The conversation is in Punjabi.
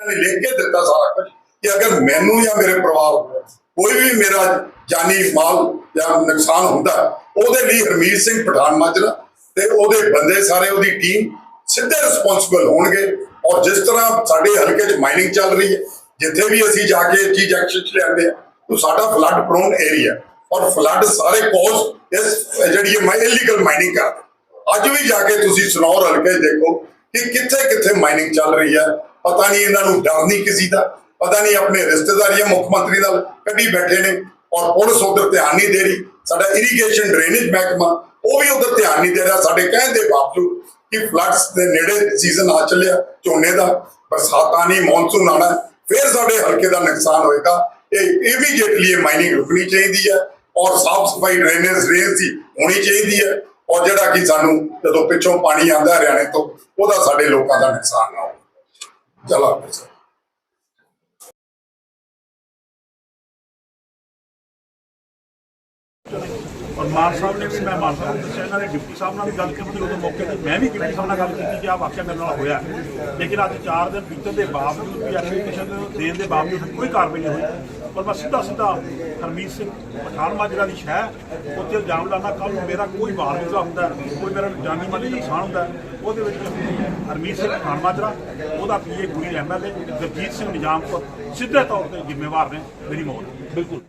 ਨੇ ਲਿਖ ਕੇ ਦਿੱਤਾ ਸਾਰਾ ਕੁਝ ਕਿ ਅਗਰ ਮੈਨੂੰ ਜਾਂ ਮੇਰੇ ਪਰਿਵਾਰ ਕੋਈ ਵੀ ਮੇਰਾ ਜਾਨੀ ਮਾਲ ਜਾਂ ਨੁਕਸਾਨ ਹੁੰਦਾ, ਉਹਦੇ ਲਈ ਹਰਮੀਤ ਸਿੰਘ ਪਠਾਨ ਮਾਜਰਾ ਤੇ ਉਹਦੇ ਬੰਦੇ ਸਾਰੇ, ਉਹਦੀ ਟੀਮ ਸਿੱਧੇ ਰਿਸਪੌਂਸਿਬਲ ਹੋਣਗੇ। ਔਰ ਜਿਸ ਤਰ੍ਹਾਂ ਸਾਡੇ ਹਲਕੇ 'ਚ ਮਾਈਨਿੰਗ ਚੱਲ ਰਹੀ ਹੈ, ਜਿੱਥੇ ਵੀ ਅਸੀਂ ਜਾ ਕੇ ਇਹ ਚੀਜ਼ ਐਕਸ਼ਨ 'ਚ ਲਿਆਂਦੇ ਆ ਉਹ ਸਾਡਾ ਫਲੱਡ ਪ੍ਰੋਨ ਏਰੀਆ ਔਰ ਫਲੱਡ ਸਾਰੇ ਕੋਜ਼ ਇਸ, ਜਿਹੜੀ ਇਹ ਇਲੀਗਲ ਮਾਈਨਿੰਗ ਕਰਦੇ। ਅੱਜ ਵੀ ਜਾ ਕੇ ਤੁਸੀਂ ਸਨੌਰ ਹਲਕੇ 'ਚ ਦੇਖੋ ਕਿ ਕਿੱਥੇ ਕਿੱਥੇ ਮਾਈਨਿੰਗ ਚੱਲ ਰਹੀ ਹੈ। ਪਤਾ ਨਹੀਂ ਇਹਨਾਂ ਨੂੰ ਡਰ ਨਹੀਂ ਕਿਸੇ ਦਾ, ਪਤਾ ਨਹੀਂ ਆਪਣੇ ਰਿਸ਼ਤੇਦਾਰੀਆਂ ਮੁੱਖ ਮੰਤਰੀ ਨਾਲ ਕੱਢੀ ਬੈਠੇ ਨੇ ਔਰ ਪੁਲਿਸ ਉਧਰ ਧਿਆਨ ਨਹੀਂ ਦੇ ਰਹੀ। ਸਾਡਾ ਇਰੀਗੇਸ਼ਨ ਡਰੇਨੇਜ ਮਹਿਕਮਾ ਉਹ ਵੀ ਉਧਰ ਧਿਆਨ ਨਹੀਂ ਦੇ ਰਿਹਾ। ਸਾਡੇ ਕਹਿਣ ਦੇ ਬਾਵਜੂਦ ਕਿ ਫਲੱਡਸ ਦੇ ਨੇੜੇ ਸੀਜ਼ਨ ਆ ਚੱਲਿਆ, ਝੋਨੇ ਦਾ, ਬਰਸਾਤਾਂ ਨਹੀਂ ਮੌਨਸੂਨ ਆਣਾ ਫਿਰ ਸਾਡੇ ਹਲਕੇ ਦਾ ਨੁਕਸਾਨ ਹੋਏਗਾ। ਇਹ ਇਮੀਡੀਏਟਲੀ ਇਹ ਮਾਈਨਿੰਗ ਰੁਕਣੀ ਚਾਹੀਦੀ ਹੈ ਔਰ ਸਾਫ਼ ਸਫ਼ਾਈ ਡਰੇਨੇਜ ਰੇਂਜ ਦੀ ਹੋਣੀ ਚਾਹੀਦੀ ਹੈ। ਔਰ ਜਿਹੜਾ ਕਿ ਸਾਨੂੰ ਜਦੋਂ ਪਿੱਛੋਂ ਪਾਣੀ ਆਂਦਾ ਹਰਿਆਣੇ ਤੋਂ, ਉਹਦਾ ਸਾਡੇ ਲੋਕਾਂ ਦਾ ਨੁਕਸਾਨ ਨਾ ਹੋ ਔਰ ਮਾਨ ਸਾਹਿਬ ਨੇ ਵੀ, ਮੈਂ ਮਾਨ ਸਾਹਿਬ ਨੂੰ ਦੱਸਿਆ, ਇਹਨਾਂ ਨੇ ਡਿਪਟੀ ਸਾਹਿਬ ਨਾਲ ਵੀ ਗੱਲ ਕੀਤੀ ਉਦੋਂ ਮੌਕੇ ਤੇ, ਮੈਂ ਵੀ ਡਿਪਟੀ ਸਾਹਿਬ ਨਾਲ ਗੱਲ ਕੀਤੀ ਕਿ ਆਹ ਵਾਕਿਆ ਮੇਰੇ ਨਾਲ ਹੋਇਆ। ਲੇਕਿਨ ਅੱਜ 4 ਦਿਨ ਬੀਤਣ ਦੇ ਬਾਵਜੂਦ ਵੀ ਐਪਲੀਕੇਸ਼ਨ ਦੇਣ ਦੇ ਬਾਵਜੂਦ ਕੋਈ ਕਾਰਵਾਈ ਨਹੀਂ ਹੋਈ। ਪਰ ਮੈਂ ਸਿੱਧਾ ਸਿੱਧਾ ਹਰਮੀਤ ਸਿੰਘ ਪਠਾਨ ਮਾਜਰਾ ਦੀ ਸ਼ਹਿਰ, ਉੱਥੇ ਇਲਜ਼ਾਮ ਲਾਣਾ ਕੱਲ ਨੂੰ ਮੇਰਾ ਕੋਈ ਬਾਲ ਵਿਧਵਾ ਹੁੰਦਾ, ਕੋਈ ਮੇਰਾ ਜਾਨੀ ਮਾਲੀ ਨੁਕਸਾਨ ਹੁੰਦਾ, ਉਹਦੇ ਵਿੱਚ ਹਰਮੀਤ ਸਿੰਘ ਪਠਾਨ ਮਾਜਰਾ ਉਹਦਾ ਪੀਏ ਗੁਰੀ ਐਮਐਲਏ ਜਗਜੀਤ ਸਿੰਘ ਨਿਜ਼ਾਮਪੁਰ ਸਿੱਧੇ ਤੌਰ ਤੇ ਜ਼ਿੰਮੇਵਾਰ ਨੇ, ਮੇਰੀ ਮੌਤ। ਬਿਲਕੁਲ।